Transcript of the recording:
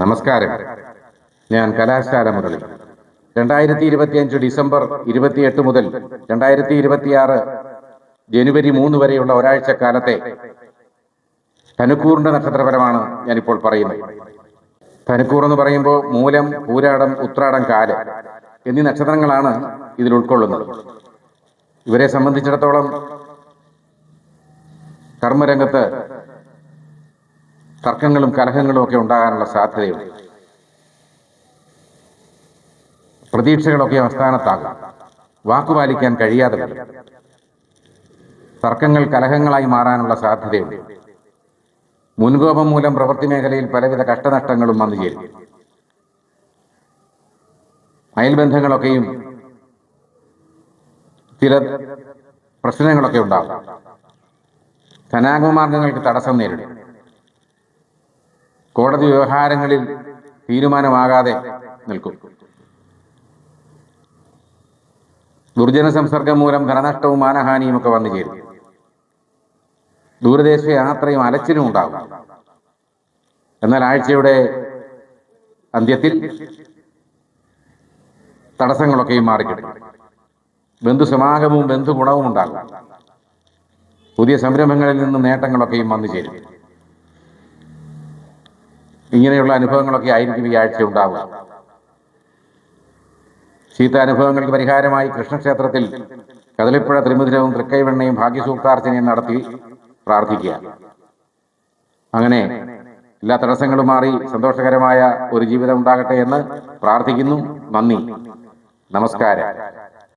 നമസ്കാരം. ഞാൻ കലാശാല മുരളി. രണ്ടായിരത്തി ഇരുപത്തിയഞ്ച് ഡിസംബർ ഇരുപത്തിയെട്ട് മുതൽ രണ്ടായിരത്തി ഇരുപത്തിയാറ് ജനുവരി മൂന്ന് വരെയുള്ള ഒരാഴ്ച കാലത്തെ ധനുക്കൂറിന്റെ നക്ഷത്രപരമാണ് ഞാനിപ്പോൾ പറയുന്നത്. ധനുക്കൂർ എന്ന് പറയുമ്പോൾ മൂലം പൂരാടം ഉത്രാടം കാൽ എന്നീ നക്ഷത്രങ്ങളാണ് ഇതിൽ ഉൾക്കൊള്ളുന്നത്. ഇവരെ സംബന്ധിച്ചിടത്തോളം കർമ്മരംഗത്ത് തർക്കങ്ങളും കലഹങ്ങളും ഒക്കെ ഉണ്ടാകാനുള്ള സാധ്യതയുണ്ട്. പ്രതീക്ഷകളൊക്കെ അവസ്ഥാനത്താകും വാക്കുപാലിക്കാൻ കഴിയാതെ തർക്കങ്ങൾ കലഹങ്ങളായി മാറാനുള്ള സാധ്യതയുണ്ട്. മുൻകോപം മൂലം പ്രവൃത്തി മേഖലയിൽ പലവിധ കഷ്ടനഷ്ടങ്ങളും വന്നു ചേരും. അയൽബന്ധങ്ങളൊക്കെയും ചില പ്രശ്നങ്ങളൊക്കെ ഉണ്ടാകും. ധനാഗമാർഗങ്ങൾക്ക് തടസ്സം നേരിടും. കോടതി വ്യവഹാരങ്ങളിൽ തീരുമാനമാകാതെ നിൽക്കും. ദുർജന സംസർഗം മൂലം ധനനഷ്ടവും മാനഹാനിയും ഒക്കെ വന്നു ചേരും. ദൂരദേശ യാത്രയും അലച്ചിലും ഉണ്ടാകും. എന്നാൽ ആഴ്ചയുടെ അന്ത്യത്തിൽ തടസ്സങ്ങളൊക്കെയും സമാഗമവും ബന്ധു ഗുണവും ഉണ്ടാകും. പുതിയ സംരംഭങ്ങളിൽ നിന്ന് നേട്ടങ്ങളൊക്കെയും വന്നു ചേരും. ഇങ്ങനെയുള്ള അനുഭവങ്ങളൊക്കെ ആയിരിക്കും ഈ ആഴ്ച ഉണ്ടാവുക. ചീത്ത അനുഭവങ്ങൾക്ക് പരിഹാരമായി കൃഷ്ണക്ഷേത്രത്തിൽ കദളിപ്പുഴ ത്രിമുദിനവും തൃക്കൈവെണ്ണയും ഭാഗ്യസൂക്താർച്ചനയും നടത്തി പ്രാർത്ഥിക്കുക. അങ്ങനെ എല്ലാ തടസ്സങ്ങളും മാറി സന്തോഷകരമായ ഒരു ജീവിതം ഉണ്ടാകട്ടെ എന്ന് പ്രാർത്ഥിക്കുന്നു. നന്ദി. നമസ്കാരം.